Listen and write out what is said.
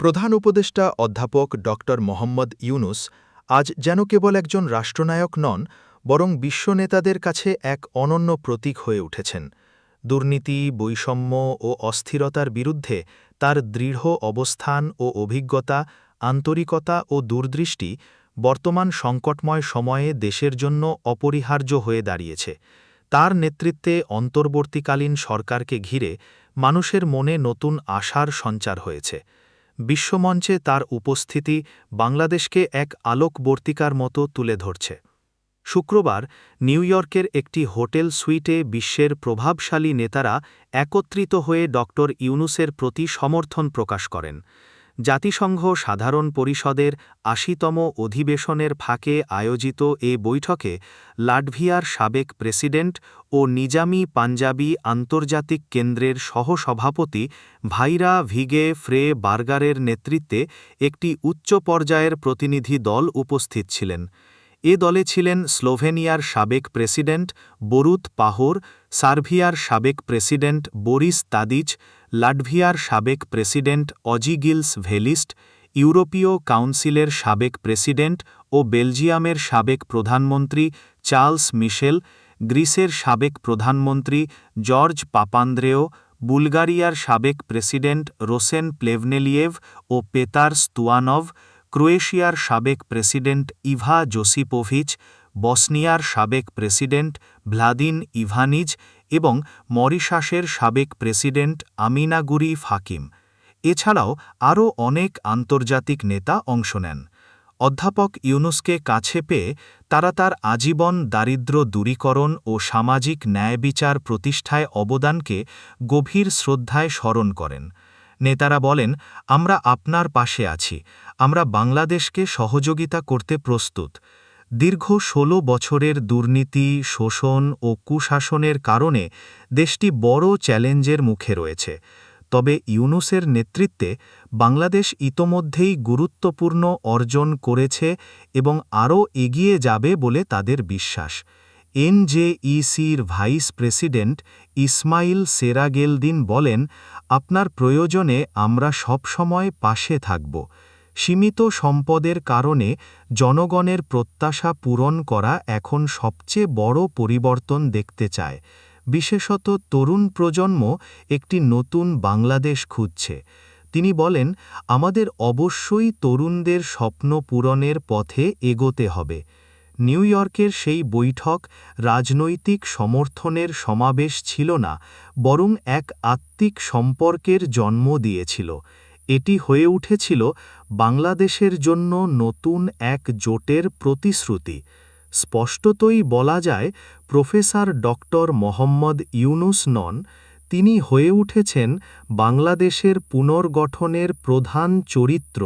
প্রধান উপদেষ্টা অধ্যাপক ড মোহাম্মদ ইউনুস আজ যেন কেবল একজন রাষ্ট্রনায়ক নন, বরং বিশ্ব নেতাদের কাছে এক অনন্য প্রতীক হয়ে উঠেছেন। দুর্নীতি, বৈষম্য ও অস্থিরতার বিরুদ্ধে তার দৃঢ় অবস্থান ও অভিজ্ঞতা, আন্তরিকতা ও দূরদৃষ্টি বর্তমান সংকটময় সময়ে দেশের জন্য অপরিহার্য হয়ে দাঁড়িয়েছে। তার নেতৃত্বে অন্তর্বর্তীকালীন সরকারকে ঘিরে মানুষের মনে নতুন আশার সঞ্চার হয়েছে। বিশ্বমঞ্চে তার উপস্থিতি বাংলাদেশকে এক আলোকবর্তিকার মতো তুলে ধরছে। শুক্রবার নিউ ইয়র্কের একটি হোটেল সুইটে বিশ্বের প্রভাবশালী নেতারা একত্রিত হয়ে ড ইউনুসের প্রতি সমর্থন প্রকাশ করেন। জাতিসংঘ সাধারণ পরিষদের আশিতম অধিবেশনের ফাঁকে আয়োজিত এ বৈঠকে লাটভিয়ার সাবেক প্রেসিডেন্ট ও নিজামি পাঞ্জাবি আন্তর্জাতিক কেন্দ্রের সহসভাপতি ভাইরা ভিগে ফ্রে বার্গারের নেতৃত্বে একটি উচ্চ পর্যায়ের প্রতিনিধি দল উপস্থিত ছিলেন। এ দলে ছিলেন স্লোভেনিয়ার সাবেক প্রেসিডেন্ট বরুত পাহর, সার্ভিয়ার সাবেক প্রেসিডেন্ট বরিস তাদিচ লাটভিয়ার সাবেক প্রেসিডেন্ট অজিগিলস ভেলিস্ট, ইউরোপীয় কাউন্সিলের সাবেক প্রেসিডেন্ট ও বেলজিয়ামের সাবেক প্রধানমন্ত্রী চার্লস মিশেল, গ্রিসের সাবেক প্রধানমন্ত্রী জর্জ পাপান্দ্রেও, বুলগারিয়ার সাবেক প্রেসিডেন্ট রোসেন প্লেভনেলিয়েভ ও পেতার স্তুয়ানভ, ক্রোয়েশিয়ার সাবেক প্রেসিডেন্ট ইভা জোসিপোভিচ বসনিয়ার সাবেক প্রেসিডেন্ট ভ্লাদিন ইভানিজ এবং মরিশাসের সাবেক প্রেসিডেন্ট আমিনাগুরি ফাকিম। এছাড়াও আরও অনেক আন্তর্জাতিক নেতা অংশ নেন। অধ্যাপক ইউনুসকে কাছে পেয়ে তারা তার আজীবন দারিদ্র দূরীকরণ ও সামাজিক ন্যায়বিচার প্রতিষ্ঠায় অবদানকে গভীর শ্রদ্ধায় স্মরণ করেন। নেতারা বলেন, আমরা আপনার পাশে আছি। আমরা বাংলাদেশকে সহযোগিতা করতে প্রস্তুত। দীর্ঘ ১৬ বছরের দুর্নীতি, শোষণ ও কুশাসনের কারণে দেশটি বড় চ্যালেঞ্জের মুখে রয়েছে। তবে ইউনুসের নেতৃত্বে বাংলাদেশ ইতোমধ্যেই গুরুত্বপূর্ণ অর্জন করেছে এবং আরও এগিয়ে যাবে বলে তাদের বিশ্বাস। এনজেইসির ভাইস প্রেসিডেন্ট ইসমাইল সেরাগেলদিন বলেন, আপনার প্রয়োজনে আমরা সবসময় পাশে থাকব। সীমিত সম্পদের কারণে জনগণের প্রত্যাশা পূরণ করা এখন সবচেয়ে বড় পরিবর্তন দেখতে চায়। বিশেষত তরুণ প্রজন্ম একটি নতুন বাংলাদেশ খুঁজছে। তিনি বলেন, আমাদের অবশ্যই তরুণদের স্বপ্ন পূরণের পথে এগোতে হবে। নিউ ইয়র্কের সেই বৈঠক রাজনৈতিক সমর্থনের সমাবেশ ছিল না, বরং এক আত্মিক সম্পর্কের জন্ম দিয়েছিল। এটি হয়ে উঠেছিল বাংলাদেশের জন্য নতুন এক জোটের প্রতিশ্রুতি। স্পষ্টতই বলা যায়, প্রফেসর ডক্টর মোহাম্মদ ইউনুস নন, তিনি হয়ে উঠেছেন বাংলাদেশের পুনর্গঠনের প্রধান চরিত্র।